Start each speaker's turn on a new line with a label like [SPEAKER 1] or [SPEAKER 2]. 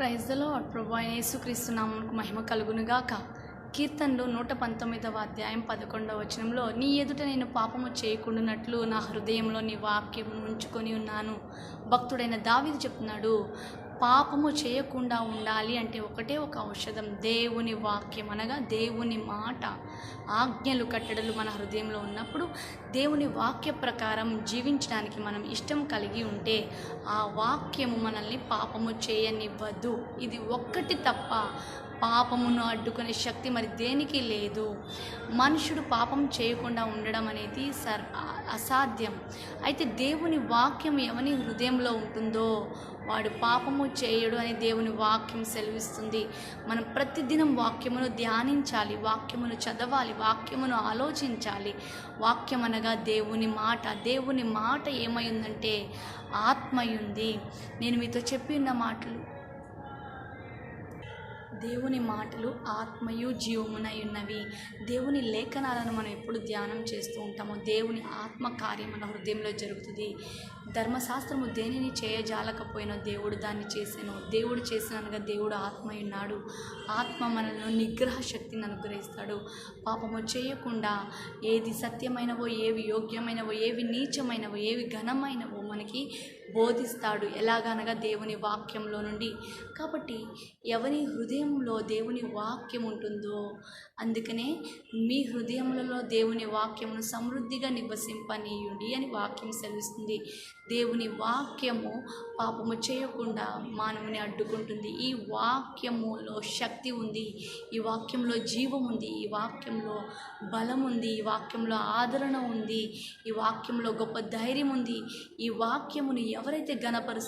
[SPEAKER 1] ప్రైజ్లో ద ప్రభు యేసుక్రీస్తు మహిమ కలుగునుగాక. కీర్తనలు నూట పంతొమ్మిదవ అధ్యాయం పదకొండవ వచనంలో నీ ఎదుట నేను పాపము చేయకుండానట్లు నా హృదయంలో నీ వాక్యం ఉంచుకొని ఉన్నాను. భక్తుడైన దావిది చెప్తున్నాడు పాపము చేయకుండా ఉండాలి అంటే ఒకటే ఒక ఔషధం దేవుని వాక్యం అనగా దేవుని మాట. ఆజ్ఞలు కట్టడలు మన హృదయంలో ఉన్నప్పుడు దేవుని వాక్య ప్రకారం జీవించడానికి మనం ఇష్టం కలిగి ఉంటే ఆ వాక్యము మనల్ని పాపము చేయనివ్వదు. ఇది ఒక్కటి తప్ప పాపమును అడ్డుకునే శక్తి మరి దేనికి లేదు. మనుషుడు పాపం చేయకుండా ఉండడం అనేది సర్ అసాధ్యం. అయితే దేవుని వాక్యం ఎవని హృదయంలో ఉంటుందో వాడు పాపము చేయడు అని దేవుని వాక్యం సెలవిస్తుంది. మనం ప్రతిదినం వాక్యమును ధ్యానించాలి వాక్యమును చదవాలి వాక్యమును ఆలోచించాలి. వాక్యం అనగా దేవుని మాట. దేవుని మాట ఏమై ఉందంటే ఆత్మయుంది. నేను మీతో చెప్పి ఉన్న మాటలు దేవుని మాటలు ఆత్మయు జీవమునై ఉన్నవి. దేవుని లేఖనాలను మనం ఎప్పుడు ధ్యానం చేస్తూ ఉంటామో దేవుని ఆత్మ కార్యం మన హృదయంలో జరుగుతుంది. ధర్మశాస్త్రము దేనిని చేయజాలకపోయినా దేవుడు దాన్ని చేసాను. దేవుడు చేసినగా దేవుడు ఆత్మయున్నాడు ఆత్మ మనలో నిగ్రహ శక్తిని అనుగ్రహిస్తాడు. పాపము చేయకుండా ఏది సత్యమైనవో ఏవి యోగ్యమైనవో ఏవి నీచమైనవో ఏవి ఘనమైనవో మనకి బోధిస్తాడు ఎలాగనగా దేవుని వాక్యంలో నుండి. కాబట్టి ఎవరి హృదయంలో దేవుని వాక్యం ఉంటుందో అందుకనే మీ హృదయములలో దేవుని వాక్యమును సమృద్ధిగా నివసింపనీయుడి అని వాక్యం సెలవిస్తుంది. దేవుని వాక్యము పాపము చేయకుండా మానవుని అడ్డుకుంటుంది. ఈ వాక్యములో శక్తి ఉంది ఈ వాక్యంలో జీవం ఉంది ఈ వాక్యంలో బలం ఉంది ఈ వాక్యంలో ఆదరణ ఉంది ఈ వాక్యంలో గొప్ప ధైర్యం ఉంది. ఈ వాక్యమును ఎవరైతే గణపరుస్తారో